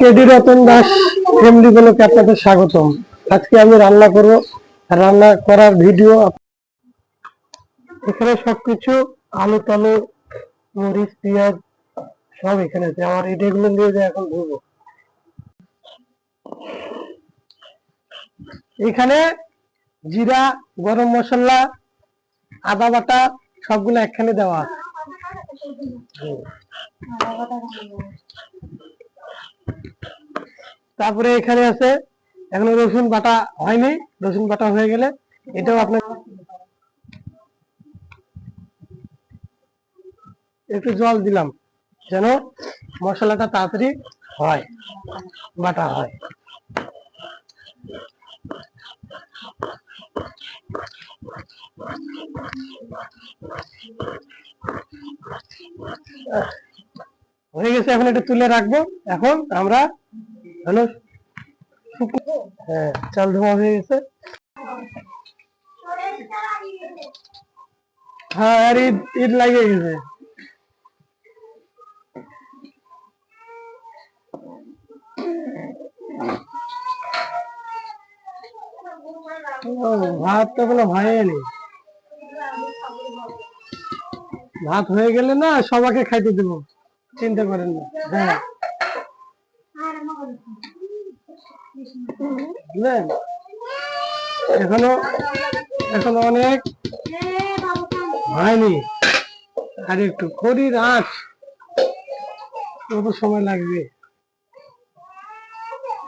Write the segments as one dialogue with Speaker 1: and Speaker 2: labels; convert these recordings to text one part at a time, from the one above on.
Speaker 1: KD Ratan Das family গুলোকে আপনাদের স্বাগতম। আজকে আমি রান্না করব। রান্না করার ভিডিও এখানে সবকিছু, আলু টালু, মরিচ, পেঁয়াজ, সব এখানে আছে। আমার এগুলো দিয়ে যে এখন ধুবো এখানে জিরা, গরম মশলা, আদা বাটা, সবগুলো একখানে দেওয়া তারপরে এখানে আছে, এখনও রসুন বাটা হয়নি, রসুন বাটা হয়ে গেলে এটাও আপনার একটু জল দিলাম, যেন মশলাটা তাড়াতাড়ি হয়, বাটা হয়। হয়ে গেছে, এখন এটা তুলে রাখব। এখন আমরা হ্যালো? হ্যাঁ চাল ধোয়া হয়ে গেছে। হ্যাঁ আর ঈদ ঈদ লাগিয়ে গেছে। ভাত তো কোনো হয়নি। ভাত হয়ে গেলে না, সবাইকে খাইতে দেবো। চিন্তা করেন না। হ্যাঁ। বুঝলেন? এখনও এখনও অনেক হয়নি। আর একটু খড়ির আঁচ। কত সময় লাগবে?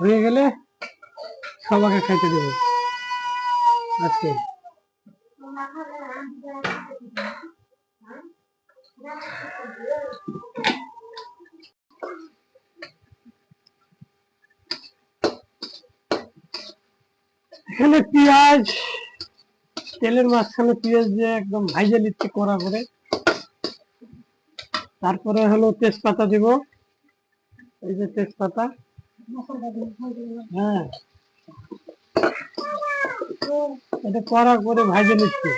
Speaker 1: হয়ে গেলে সবাকে খাইতে দেবে। আজকে। এখানে পেঁয়াজ, তেলের মাঝখানে পেঁয়াজ দিয়ে একদম ভাইজে নিচ্ছি কড়া করে। তারপরে হলো তেজপাতা দিব। এই যে তেজপাতা। হ্যাঁ। এটা কড়া করে ভাইজে নিচ্ছি।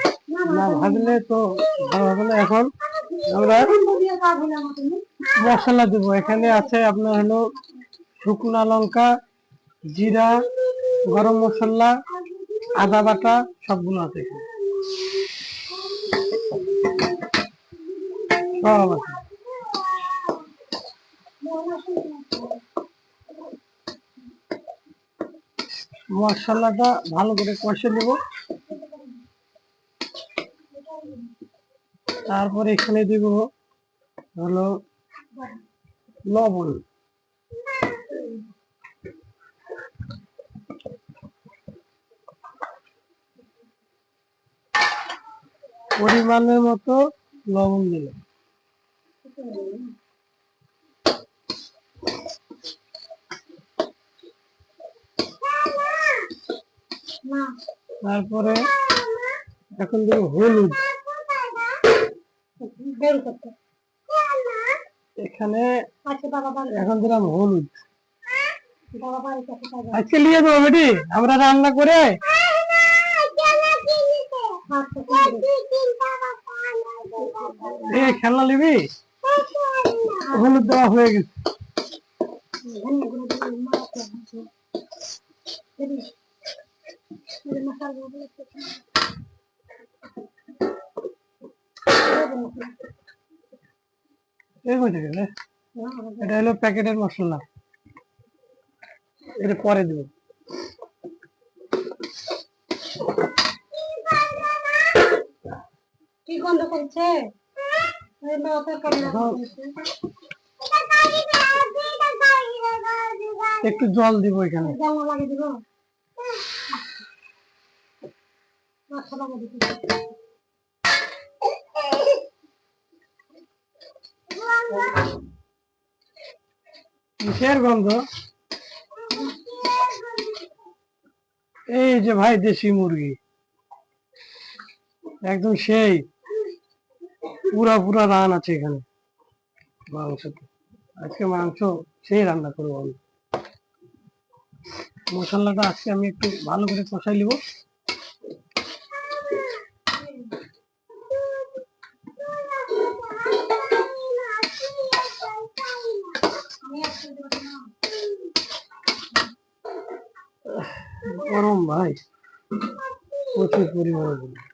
Speaker 1: না ভাজলে তো ভালো হবে না। এখন আমরা মশলা দেবো। এখানে আছে আপনার হলো শুকনা লঙ্কা, জিরা, গরম মশলা আদা বাটা সবগুলো আছে আছে। মশলাটা ভালো করে কষে নেব। তারপরে এখানে দিব হলো লবণ। পরিমাণের মতো লবণ দিলাম তারপরে এখন দেব হলুদ। এখানে এখন দিলাম হলুদ। আজকে নিয়ে দেবো বেটি আমরা রান্না করে এ, খেলনা নিবি? হলুদ দেওয়া হয়ে গেছে। এটা হলো প্যাকেটের মশলা। এটা পরে দেবো।
Speaker 2: কি গন্ধ করছে এই মাথা কামড়া করছে।
Speaker 1: একটু জল দিব এখানে। গন্ধ? এই যে ভাই দেশি মুরগি। একদম সেই। পুরা পুরা রান আছে এখানে। মাংস আজকে মাংস সেই রান্না করব আমি। মশলাটা আজকে আমি একটু ভালো করে কষাই নিব। গরম ভাই। প্রচুর পরিমাণে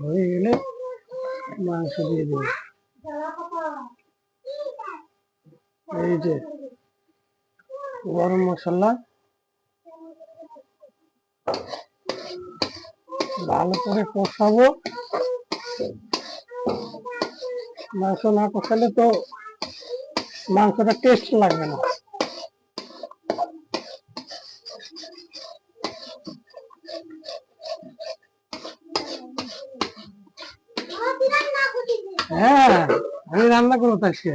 Speaker 1: হয়ে গেলে মাংস দিয়ে দেবো। এই যে, গরম মশলা। ভালো করে কষাবো। মাংস না কষালে তো মাংসটা টেস্ট লাগবে না। হ্যাঁ আমি রান্না করব আজকে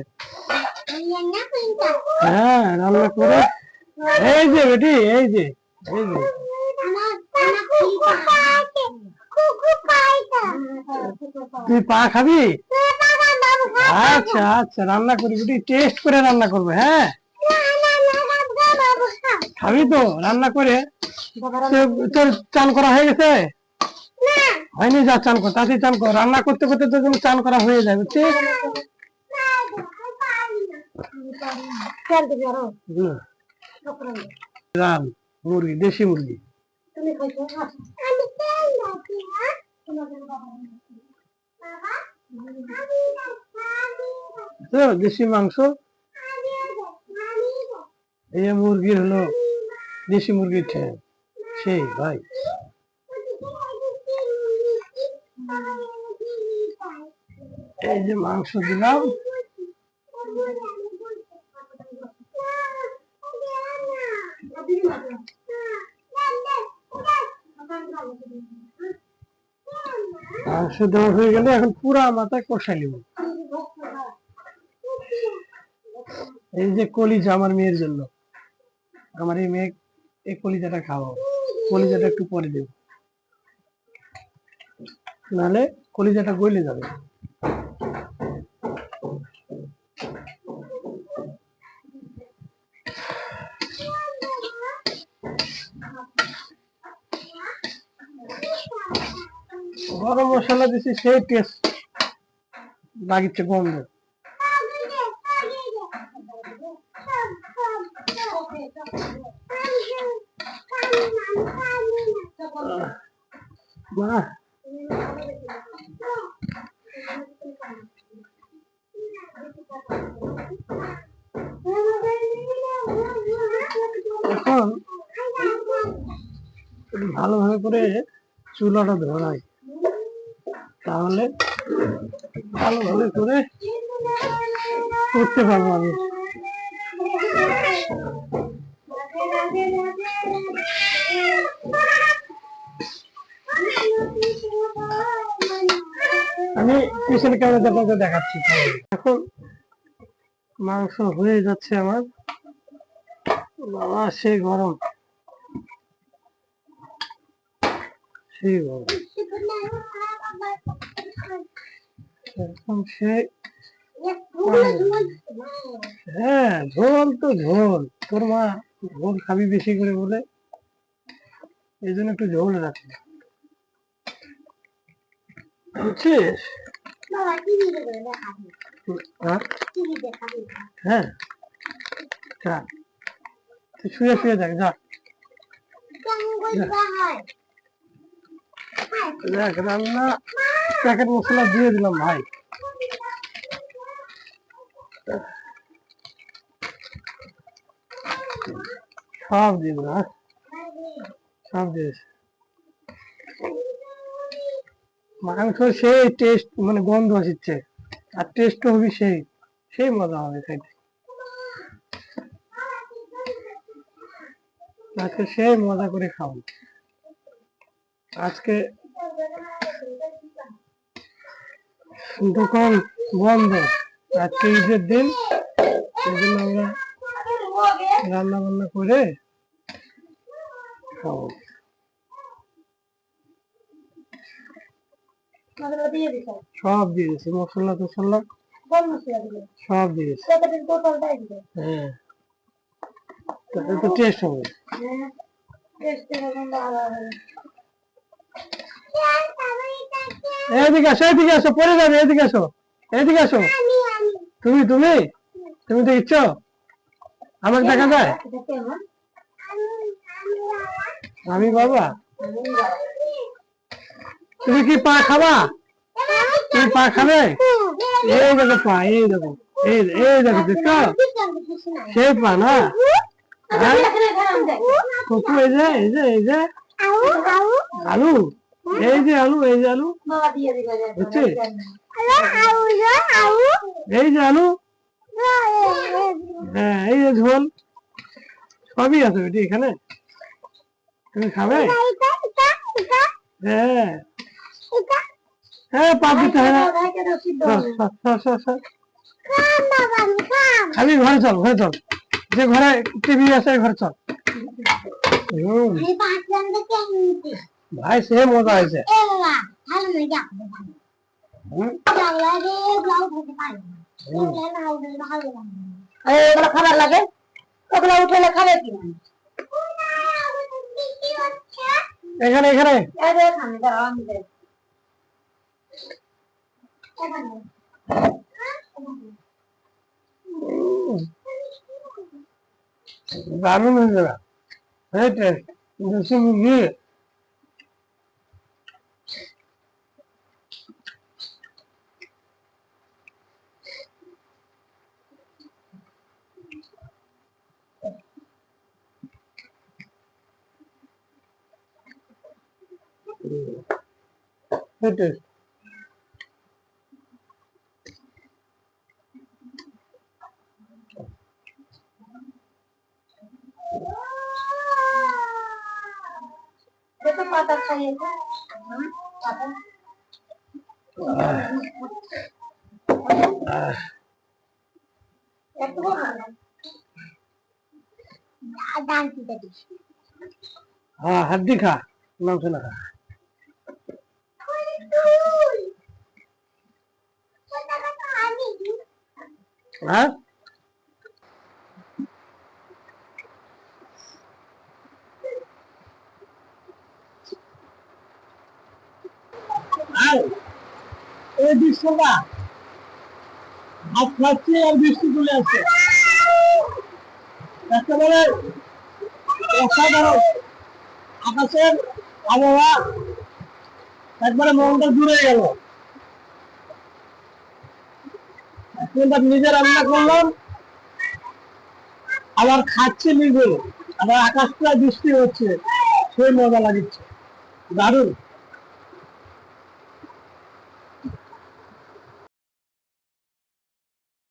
Speaker 1: হ্যাঁ রান্না করে। এই যে বেটি, এই যে এই যে। তুই পা খাবি? আচ্ছা আচ্ছা রান্না করি বেটি টেস্ট করে রান্না করবে হ্যাঁ? খাবি তো, রান্না করে। তোর চান করা হয়ে গেছে? হয়নি যা চান কর তাতে চান কর রান্না করতে করতে তো তুমি চান করা হয়ে যাবে ঠিক রান মুরগি দেশি মুরগি। দেশি মাংস? এই মুরগির হলো দেশি মুরগির ঠ্যাং সেই ভাই। এই যে মাংস দিলাম। মাংস দেওয়া হয়ে গেলে এখন পুরা মাথায় কষাই নিব। এই যে কলিজা আমার মেয়ের জন্য। আমার এই মেয়ে এই কলিজাটা খাওয়াও। কলিজাটা একটু পরে দেব। নাহলে কলিজাটা গলে যাবে। গরম মশলা দিছি সেই টেস্ট লাগিচ্ছে গন্ধ মা ভালোভাবে করে চুলাটা ধরাই। তাহলে ভালোভাবে করে করতে পারব আমি। আমি পিছনে ক্যামেরাতে আপনাকে দেখাচ্ছি। এখন মাংস হয়ে যাচ্ছে আমার। বাবা সেই গরম। সেই গরম এখন সে হ্যাঁ ঝোল তো ঝোল তোর মা ঝোল খাবি বেশি করে বলে। এই জন্য একটু ঝোল রাখি বুঝছিস? হ্যাঁ হ্যাঁ যা তুই শুয়ে শুয়ে দেখ যা। দেখ রান্না প্যাকেট মশলা দিয়ে দিলাম ভাই সব দিয়ে দিলাম? সব দিয়েছে মাংস সেই টেস্ট মানে গন্ধ আসছে আর টেস্টও হবে সেই সেই মজা হবে খাইতে সেই মজা করে খাব আজকে দোকান বন্ধ। আজকে ঈদের দিন এই জন্য আমরা রান্না বান্না করে খাব। সব দিয়েছি মশলা টসলা সব দিয়েছি হ্যাঁ। তো টেস্ট হবে।
Speaker 2: হ্যাঁ টেস্টি হবে হবে।
Speaker 1: এদিকে আসো এদিকে আসো পরে যাবে, এদিকে আসো এদিকে আসো। তুমি তুমি তুমি তো ইচ্ছ। আমাকে দেখা যায়? আমি বাবা। তুমি কি পা খাবা? তুমি পা খাবে? এই দেখো পা, এই দেখো, এই এই দেখো দেখো সেই পা না? হ্যাঁ? কচু, এই যে এই যে এই যে। আলু? এই যে আলু, এই যে আলু। বুঝছি? এই যে আলু? হ্যাঁ এই যে ঝোল। সবই আছে বেটি এখানে। তুমি খাবে? হ্যাঁ। হ্যাঁ পাপ দিতে ঘরে চল ঘরে চল। যে ঘরে টিভি আছে, ঘরে চল। ভাই সে মজা হয়েছে।
Speaker 2: এগুলো খাবার লাগে? ওগুলো উঠলে খাবে কি?
Speaker 1: এখানে এখানে। দারুণ হয়েছে। না এই টেস্ট দেশি মুরগি এই টেস্ট
Speaker 2: দেখো পাতা খাইয়েছে পাতা একটু ভালো
Speaker 1: हाँ हड्डी खा नाम से ना खा हाँ একেবারে অসাধারণ আকাশের আবহাওয়া একবারে মনটা গেল। রান্না করলাম, আবার খাচ্ছি নিজে আবার আকাশটা বৃষ্টি হচ্ছে, সেই মজা লাগিচ্ছে দারুণ।